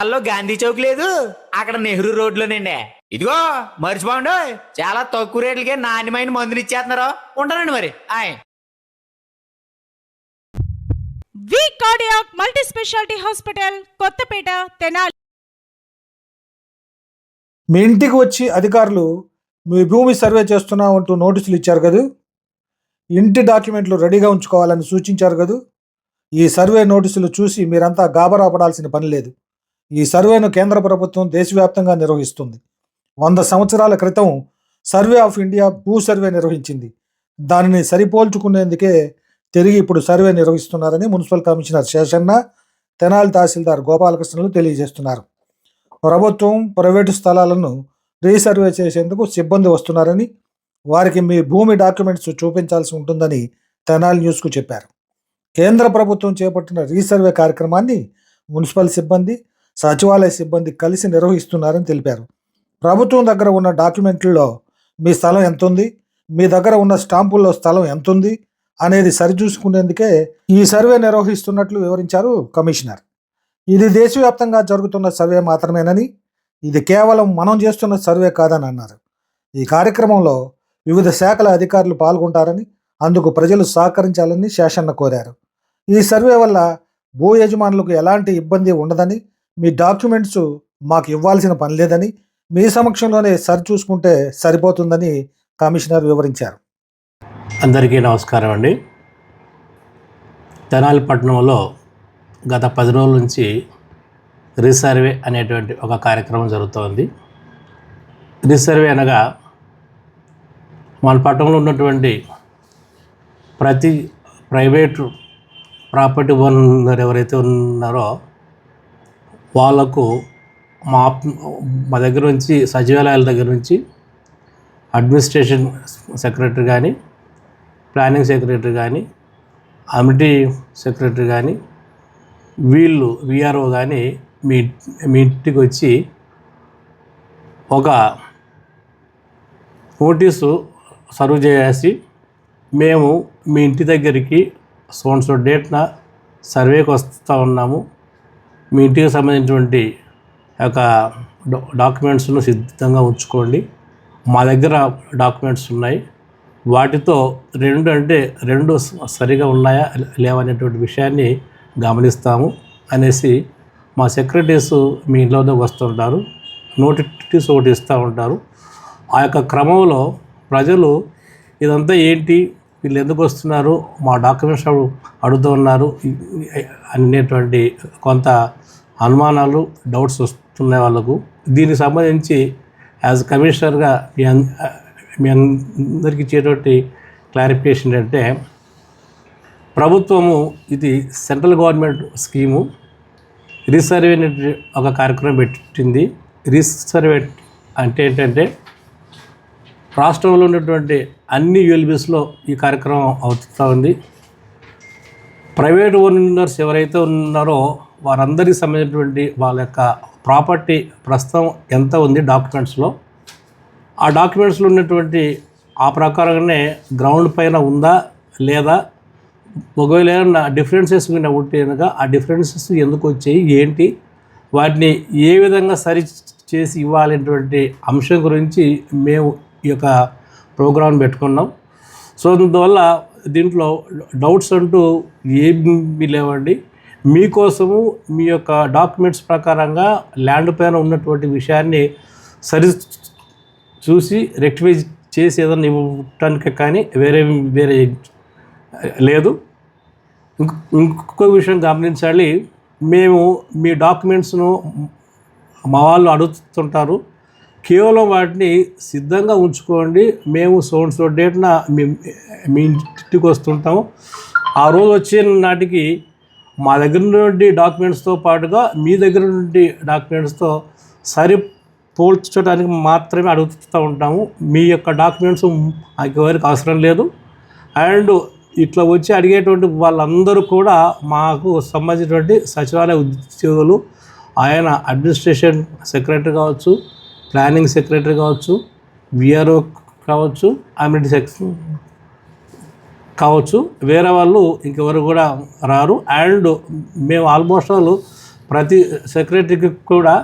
అల్లో గాంధీ చౌక్ లేదు. అక్కడ నెహ్రూ రోడ్లోనండి. ఇదిగో మర్చిపోండి. చాలా తక్కువ రేట్లకే నాణ్యమైన మందులు ఇచ్చేస్తున్నారు. ఉంటానండి మరి. ఆయ్. V cardiac multi speciality hospital Kothapeta Tenali. మీ ఇంటికి వచ్చి అధికారులు మీ భూమి సర్వే చేస్తున్నా అంటూ నోటీసులు ఇచ్చారు కదూ? ఇంటి డాక్యుమెంట్లు రెడీగా ఉంచుకోవాలని సూచించారు కదూ? ఈ సర్వే నోటీసులు చూసి మీరంతా గాబరా పడాల్సిన పని లేదు. ఈ సర్వేను కేంద్ర ప్రభుత్వం దేశవ్యాప్తంగా నిర్వహిస్తుంది. వంద సంవత్సరాల క్రితం సర్వే ఆఫ్ ఇండియా భూ సర్వే నిర్వహించింది. దానిని సరిపోల్చుకునేందుకే తిరిగి ఇప్పుడు సర్వే నిర్వహిస్తున్నారని మున్సిపల్ కమిషనర్ శేషన్న తెనాలి తహసీల్దార్ గోపాలకృష్ణలు తెలియజేస్తున్నారు. ప్రభుత్వం ప్రైవేటు స్థలాలను రీసర్వే చేసేందుకు సిబ్బంది వస్తున్నారని వారికి మీ భూమి డాక్యుమెంట్స్ చూపించాల్సి ఉంటుందని తెనాలి న్యూస్కు చెప్పారు. కేంద్ర ప్రభుత్వం చేపట్టిన రీసర్వే కార్యక్రమాన్ని మున్సిపల్ సిబ్బంది సచివాలయ సిబ్బంది కలిసి నిర్వహిస్తున్నారని తెలిపారు. ప్రభుత్వం దగ్గర ఉన్న డాక్యుమెంట్లలో మీ స్థలం ఎంత ఉంది మీ దగ్గర ఉన్న స్టాంపుల్లో స్థలం ఎంత ఉంది అనేది సరిచూసుకునేందుకే ఈ సర్వే నిర్వహిస్తున్నట్లు వివరించారు కమిషనర్. ఇది దేశవ్యాప్తంగా జరుగుతున్న సర్వే మాత్రమేనని ఇది కేవలం మనం చేస్తున్న సర్వే కాదని అన్నారు. ఈ కార్యక్రమంలో వివిధ శాఖల అధికారులు పాల్గొంటారని అందుకు ప్రజలు సహకరించాలని శేషన్న కోరారు. ఈ సర్వే వల్ల భూ యజమానులకు ఎలాంటి ఇబ్బంది ఉండదని మీ డాక్యుమెంట్స్ మాకు ఇవ్వాల్సిన పని లేదని మీ సమక్షంలోనే సరి చూసుకుంటే సరిపోతుందని కమిషనర్ వివరించారు. అందరికీ నమస్కారం అండి. తెనాలి పట్టణంలో గత పది రోజుల నుంచి రీసర్వే అనేటువంటి ఒక కార్యక్రమం జరుగుతోంది. రీసర్వే అనగా మన పట్టణంలో ఉన్నటువంటి ప్రతి ప్రైవేటు ప్రాపర్టీ ఓనర్ ఎవరైతే ఉన్నారో వాళ్ళకు మా మా దగ్గర నుంచి సచివాలయాల దగ్గర నుంచి అడ్మినిస్ట్రేషన్ సెక్రటరీ కానీ ప్లానింగ్ సెక్రటరీ కానీ అమిటీ సెక్రటరీ కానీ వీళ్ళు విఆర్ఓ కానీ మీ మీ ఇంటికి వచ్చి ఒక నోటీసు సర్వ్ చేసి మేము మీ ఇంటి దగ్గరికి సోన్సో డేట్న సర్వేకి వస్తూ ఉన్నాము. మీ ఇంటికి సంబంధించినటువంటి యొక్క డాక్యుమెంట్స్ను సిద్ధంగా ఉంచుకోండి. మా దగ్గర డాక్యుమెంట్స్ ఉన్నాయి. వాటితో రెండు అంటే రెండు సరిగా ఉన్నాయా లేవనేటువంటి విషయాన్ని గమనిస్తాము అనేసి మా సెక్రటరీస్ మీ ఇంట్లోనే వస్తుంటారు. నోటిస్ ఒకటి ఇస్తూ ఉంటారు. ఆ యొక్క క్రమంలో ప్రజలు ఇదంతా ఏంటి వీళ్ళు ఎందుకు వస్తున్నారు? మా డాక్యుమెంట్స్ అడుగుతూ ఉన్నారు. అనేటువంటి కొంత అనుమానాలు డౌట్స్ వస్తున్నాయి వాళ్ళకు. దీనికి సంబంధించి యాజ్ కమిషనర్గా మీ మీ అందరికీ ఇచ్చేటువంటి క్లారిఫికేషన్ ఏంటంటే ప్రభుత్వము ఇది సెంట్రల్ గవర్నమెంట్ స్కీము. రీసర్వే ఒక కార్యక్రమం పెట్టింది. రీసర్వే అంటే ఏంటంటే రాష్ట్రంలో ఉన్నటువంటి అన్ని యూఎల్బీస్లో ఈ కార్యక్రమం అవుతూ ఉంది. ప్రైవేట్ ఓనర్స్ ఎవరైతే ఉన్నారో వారందరికీ సంబంధించినటువంటి వాళ్ళ యొక్క ప్రాపర్టీ ప్రస్తుతం ఎంత ఉంది డాక్యుమెంట్స్లో? ఆ డాక్యుమెంట్స్లో ఉన్నటువంటి ఆ ప్రకారంగానే గ్రౌండ్ పైన ఉందా లేదా? ఒకవేళ ఏమన్నా డిఫరెన్సెస్ మీద ఉంటే కనుక ఆ డిఫరెన్సెస్ ఎందుకు వచ్చాయి? ఏంటి? వాటిని ఏ విధంగా సరి చేసి ఇవ్వాలనేటువంటి అంశం గురించి మేము ఈ యొక్క ప్రోగ్రాం పెట్టుకున్నాం. సో అందువల్ల దీంట్లో డౌట్స్ అంటూ ఏమి లేవండి. మీకోసము మీ యొక్క డాక్యుమెంట్స్ ప్రకారంగా ల్యాండ్ పైన ఉన్నటువంటి విషయాన్ని సరి చూసి రెక్టిఫై చేసి ఏదైనా ఇవ్వటానికి కానీ వేరే వేరే లేదు. ఇంకొక విషయం గమనించాలి. మేము మీ డాక్యుమెంట్స్ను మా వాళ్ళు అడుగుతుంటారు. కేవలం వాటిని సిద్ధంగా ఉంచుకోండి. మేము సోన్ డేట్న మీ మీ ఇంటికి వస్తుంటాము. ఆ రోజు వచ్చే నాటికి మా దగ్గర నుండి డాక్యుమెంట్స్తో పాటుగా మీ దగ్గర నుండి డాక్యుమెంట్స్తో సరి పోల్చడానికి మాత్రమే అడుగుతూ ఉంటాము. మీ యొక్క డాక్యుమెంట్స్ మాకు ఎవరికి అవసరం లేదు. అండ్ ఇట్లా వచ్చి అడిగేటువంటి వాళ్ళందరూ కూడా మాకు సంబంధించినటువంటి సచివాలయ ఉద్యోగులు ఆయన అడ్మినిస్ట్రేషన్ సెక్రటరీ కావచ్చు ప్లానింగ్ సెక్రటరీ కావచ్చు విఆర్ఓ కావచ్చు అమ్యూనిటీ సెక్స్ కావచ్చు. వేరే వాళ్ళు ఇంకెవరు కూడా రారు. అండ్ మేము ఆల్మోస్ట్ వాళ్ళు ప్రతి సెక్రటరీకి కూడా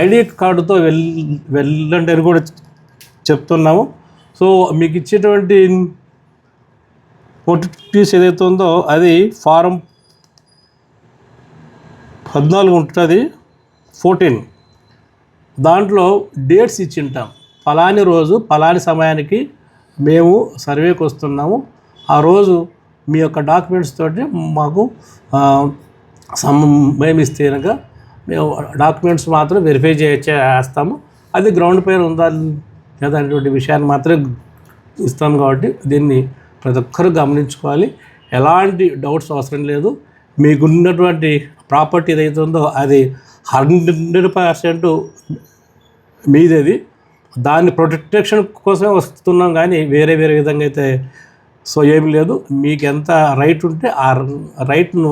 ఐడి కార్డుతో వెల్ వెళ్ళండి అని కూడా చెప్తున్నాము. సో మీకు ఇచ్చేటువంటి ఓటీపీస్ ఏదైతే ఉందో అది ఫారం పద్నాలుగు ఉంటుంది ఫోర్టీన్. దాంట్లో డేట్స్ ఇచ్చింటాం. ఫలాని రోజు ఫలాని సమయానికి మేము సర్వేకి వస్తున్నాము. ఆ రోజు మీ యొక్క డాక్యుమెంట్స్ తోటి మాకు మేము ఇస్తే కనుక మేము డాక్యుమెంట్స్ మాత్రం వెరిఫై చే చేస్తాము. అది గ్రౌండ్ పైన ఉందా లేదా అనేటువంటి విషయాన్ని మాత్రమే ఇస్తాం కాబట్టి దీన్ని ప్రతి ఒక్కరు గమనించుకోవాలి. ఎలాంటి డౌట్స్ అవసరం లేదు. మీకున్నటువంటి ప్రాపర్టీ ఏదైతే ఉందో అది హండ్రెడ్ పర్సెంట్ మీదేది? దాని ప్రొటెక్షన్ కోసమే వస్తున్నాం కానీ వేరే వేరే విధంగా అయితే సో ఏమి లేదు. మీకు ఎంత రైట్ ఉంటే ఆ రైట్ను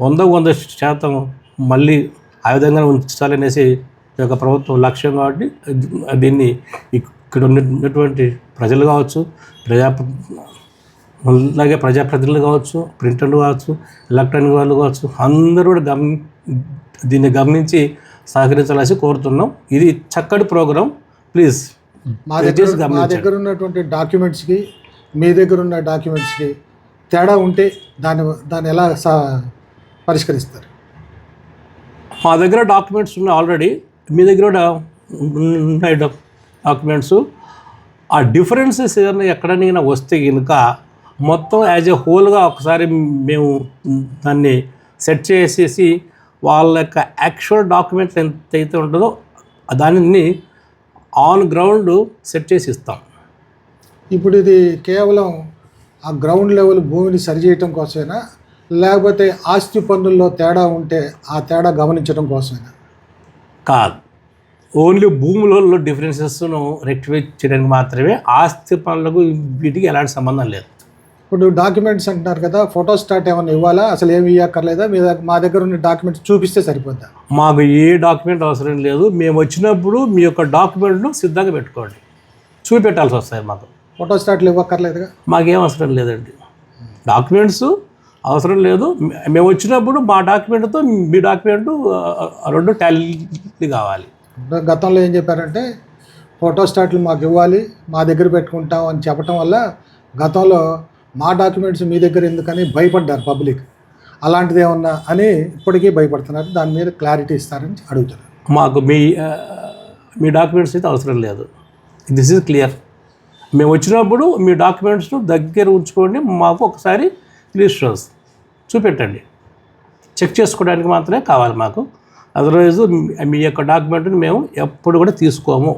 వంద వంద శాతం మళ్ళీ ఆ విధంగా ఉంచాలనేసి ఈ యొక్క ప్రభుత్వం లక్ష్యం కాబట్టి దీన్ని ఇక్కడ ఉన్నటువంటి ప్రజలు కావచ్చు ప్రజా అలాగే ప్రజాప్రతినిధులు కావచ్చు ప్రింటర్లు కావచ్చు ఎలక్ట్రానిక్ వాళ్ళు కావచ్చు అందరూ కూడా గమని దీన్ని గమనించి సహకరించాలని కోరుతున్నాం. ఇది చక్కటి ప్రోగ్రాం. ప్లీజ్ మా దగ్గర మా. దగ్గర ఉన్నటువంటి డాక్యుమెంట్స్కి మీ దగ్గర ఉన్న డాక్యుమెంట్స్కి తేడా ఉంటే దాన్ని దాన్ని ఎలా పరిష్కరిస్తారు? మా దగ్గర డాక్యుమెంట్స్ ఉన్నాయి ఆల్రెడీ మీ దగ్గర ఉన్నాయి డాక్- డాక్యుమెంట్స్ ఆ డిఫరెన్సెస్ ఏదైనా ఎక్కడైనా వస్తే కనుక మొత్తం యాజ్ ఎ హోల్గా ఒకసారి మేము దాన్ని సెట్ చేసేసి వాళ్ళ యొక్క యాక్చువల్ డాక్యుమెంట్స్ ఎంతైతే ఉంటుందో దానిని ఆన్ గ్రౌండ్ సెట్ చేసి ఇస్తాం. ఇప్పుడు ఇది కేవలం ఆ గ్రౌండ్ లెవెల్ భూమిని సరిచేయటం కోసమేనా? లేకపోతే ఆస్తి పన్నుల్లో తేడా ఉంటే ఆ తేడా గమనించడం కోసమేనా? కాదు. ఓన్లీ భూములలో డిఫరెన్సెస్ను రెక్టిఫై చేయడానికి మాత్రమే ఆస్తి పనులకు వీటికి ఎలాంటి సంబంధం లేదు. ఇప్పుడు డాక్యుమెంట్స్ అంటున్నారు కదా ఫోటో స్టాట్ ఏమైనా ఇవ్వాలా? అసలు ఏమి ఇవ్వక్కర్లేదా మీ దగ్గర మా దగ్గర ఉన్న డాక్యుమెంట్స్ చూపిస్తే సరిపోద్దా? మాకు ఏ డాక్యుమెంట్ అవసరం లేదు. మేము వచ్చినప్పుడు మీ యొక్క డాక్యుమెంట్ను సిద్ధంగా పెట్టుకోండి. చూపెట్టాల్సి వస్తాయి మాకు. ఫోటో స్టాట్లు ఇవ్వక్కర్లేదుగా? మాకేం అవసరం లేదండి. డాక్యుమెంట్స్ అవసరం లేదు. మేము వచ్చినప్పుడు మా డాక్యుమెంట్తో మీ డాక్యుమెంట్ రెండు టాలీ కావాలి. గతంలో ఏం చెప్పారంటే ఫోటో స్టాట్లు మాకు ఇవ్వాలి మా దగ్గర పెట్టుకుంటాం అని చెప్పడం వల్ల గతంలో మా డాక్యుమెంట్స్ మీ దగ్గర ఎందుకని భయపడ్డారు పబ్లిక్. అలాంటిది ఏమన్నా అని ఇప్పటికీ భయపడుతున్నారు. దాని మీద క్లారిటీ ఇస్తారని అడుగుతున్నారు. మాకు మీ మీ డాక్యుమెంట్స్ అయితే అవసరం లేదు. దిస్ ఈజ్ క్లియర్ మేము వచ్చినప్పుడు మీ డాక్యుమెంట్స్ను దగ్గర ఉంచుకోండి. మాకు ఒకసారి రిజిస్ట్రన్స్ చూపెట్టండి. చెక్ చేసుకోవడానికి మాత్రమే కావాలి మాకు. అదర్వైజ్ మీ యొక్క డాక్యుమెంట్ని మేము ఎప్పుడు కూడా తీసుకోము.